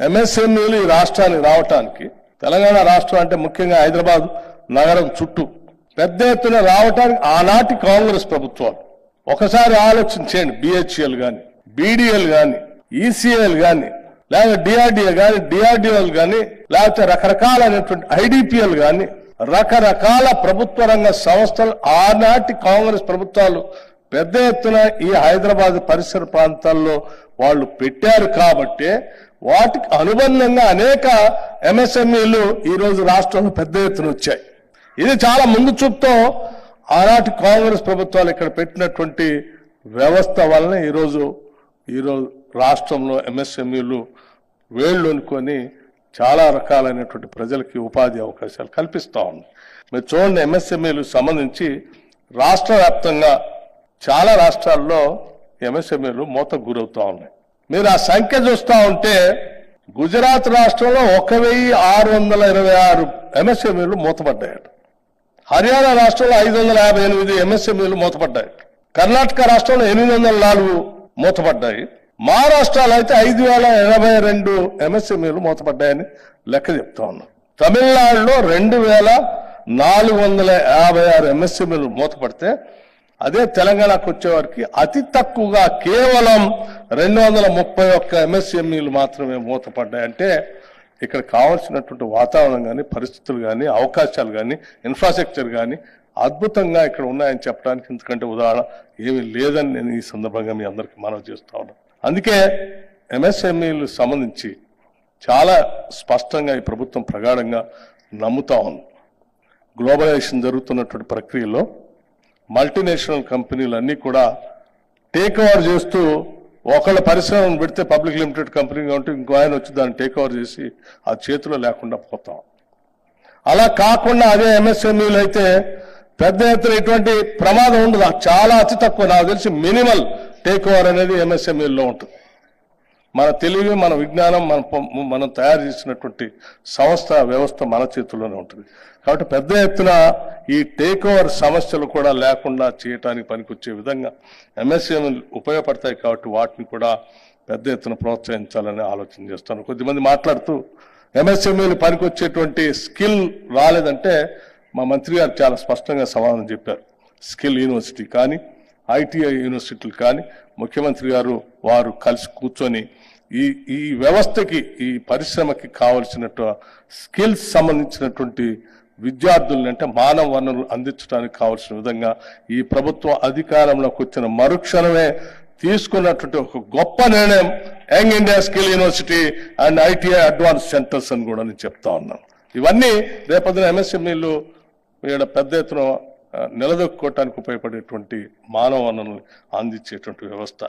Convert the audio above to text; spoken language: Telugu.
ఎంఎస్ఎంఈలు ఈ రాష్ట్రానికి రావటానికి తెలంగాణ రాష్ట్రం అంటే ముఖ్యంగా హైదరాబాద్ నగరం చుట్టూ పెద్ద ఎత్తున రావటానికి ఆనాటి కాంగ్రెస్ ప్రభుత్వాలు. ఒకసారి ఆలోచించేయండి బిహెచ్ఎల్ గాని బీడీఎల్ గాని ఈసీఎల్ గాని లేకపోతే డిఆర్డిఏ గాని డిఆర్డిఎల్ గాని లేకపోతే రకరకాలైనటువంటి ఐడిపిఎల్ గాని రకరకాల ప్రభుత్వ రంగ సంస్థలు ఆనాటి కాంగ్రెస్ ప్రభుత్వాలు పెద్ద ఎత్తున ఈ హైదరాబాద్ పరిసర ప్రాంతాల్లో వాళ్ళు పెట్టారు కాబట్టే వాటికి అనుబంధంగా అనేక ఎంఎస్ఎంఈలు ఈ రోజు రాష్ట్రంలో పెద్ద ఎత్తున వచ్చాయి. ఇది చాలా ముందు చూపుతో ఆనాటి కాంగ్రెస్ ప్రభుత్వాలు ఇక్కడ పెట్టినటువంటి వ్యవస్థ వలన ఈరోజు ఈరోజు రాష్ట్రంలో ఎంఎస్ఎంఈలు వేళ్ళు అనుకొని చాలా రకాలైనటువంటి ప్రజలకి ఉపాధి అవకాశాలు కల్పిస్తూ ఉంది మీరు చూడండి ఎంఎస్ఎంఈలు సంబంధించి రాష్ట్ర వ్యాప్తంగా చాలా రాష్ట్రాల్లో ఎంఎస్ఎంఈలు మూతకు గురవుతూ ఉన్నాయి. మీరు ఆ సంఖ్య చూస్తా ఉంటే గుజరాత్ రాష్ట్రంలో ఒక వెయ్యి ఆరు వందల ఇరవై ఆరు ఎంఎస్ఎంఈలు మూతపడ్డాయట. హర్యానా రాష్ట్రంలో ఐదు వందల యాభై ఎనిమిది ఎంఎస్ఎంఈలు మూతపడ్డాయి. కర్ణాటక రాష్ట్రంలో ఎనిమిది వందల నాలుగు మూతపడ్డాయి. మహారాష్ట్రలో అయితే ఐదు వేల ఎనభై రెండు ఎంఎస్ఎంఈలు మూతపడ్డాయని లెక్క చెప్తా ఉన్నాం. తమిళనాడులో రెండు వేల నాలుగు వందల యాభై ఆరు ఎంఎస్ఎంఈలు మూతపడితే అదే తెలంగాణకు వచ్చేవారికి అతి తక్కువగా కేవలం రెండు వందల ముప్పై ఒక్క ఎంఎస్ఎంఈలు మాత్రమే మూతపడ్డాయి అంటే ఇక్కడ కావాల్సినటువంటి వాతావరణం కానీ పరిస్థితులు కానీ అవకాశాలు కానీ ఇన్ఫ్రాస్ట్రక్చర్ కానీ అద్భుతంగా ఇక్కడ ఉన్నాయని చెప్పడానికి ఎందుకంటే ఉదాహరణ ఏమీ లేదని నేను ఈ సందర్భంగా మీ అందరికీ మనవి చేస్తా ఉన్నాను అందుకే ఎంఎస్ఎంఈలు సంబంధించి చాలా స్పష్టంగా ఈ ప్రభుత్వం ప్రగాఢంగా నమ్ముతా ఉంది. గ్లోబలైజేషన్ జరుగుతున్నటువంటి ప్రక్రియలో మల్టీనేషనల్ కంపెనీలు అన్నీ కూడా టేక్ ఓవర్ చేస్తూ ఒకళ్ళ పరిశ్రమను పెడితే పబ్లిక్ లిమిటెడ్ కంపెనీగా ఉంటే ఇంకో ఆయన వచ్చి దాన్ని టేక్ ఓవర్ చేసి ఆ చేతిలో లేకుండా పోతాం. అలా కాకుండా అదే ఎంఎస్ఎంఈలు అయితే పెద్ద ఎత్తున ఎటువంటి ప్రమాదం ఉండదు. చాలా అతి తక్కువ. నాకు తెలిసి మినిమల్ టేక్ ఓవర్ అనేది ఎంఎస్ఎంఈల్లో ఉంటుంది. మన తెలివి మన విజ్ఞానం మన మనం తయారు చేసినటువంటి సంస్థ వ్యవస్థ మన చేతుల్లోనే ఉంటుంది. కాబట్టి పెద్ద ఎత్తున ఈ టేక్ ఓవర్ సమస్యలు కూడా లేకుండా చేయటానికి పనికొచ్చే విధంగా ఎంఎస్ఎం ఉపయోగపడతాయి కాబట్టి వాటిని కూడా పెద్ద ఎత్తున ప్రోత్సహించాలని ఆలోచన చేస్తాను. కొద్దిమంది మాట్లాడుతూ ఎంఎస్ఎంఈలు పనికొచ్చేటువంటి స్కిల్ రాలేదంటే మా మంత్రి గారు చాలా స్పష్టంగా సమాధానం చెప్పారు. Skill university. కానీ ఐటీఐ యూనివర్సిటీలు కానీ ముఖ్యమంత్రి గారు వారు కలిసి కూర్చొని ఈ ఈ వ్యవస్థకి ఈ పరిశ్రమకి కావలసినట్టు స్కిల్స్ సంబంధించినటువంటి విద్యార్థుల్ని అంటే మానవ వనరులు అందించడానికి కావలసిన విధంగా ఈ ప్రభుత్వం అధికారంలోకి వచ్చిన మరుక్షణమే తీసుకున్నటువంటి ఒక గొప్ప నిర్ణయం young India skill university and ITI advance centres అని కూడా నేను చెప్తా ఉన్నాను. ఇవన్నీ రేపొద్దున ఎంఎస్ఎంఈలు ఇక్కడ పెద్ద ఎత్తున నిలదొక్కోవటానికి ఉపయోగపడేటువంటి మానవ వనరులు అందించేటువంటి వ్యవస్థ.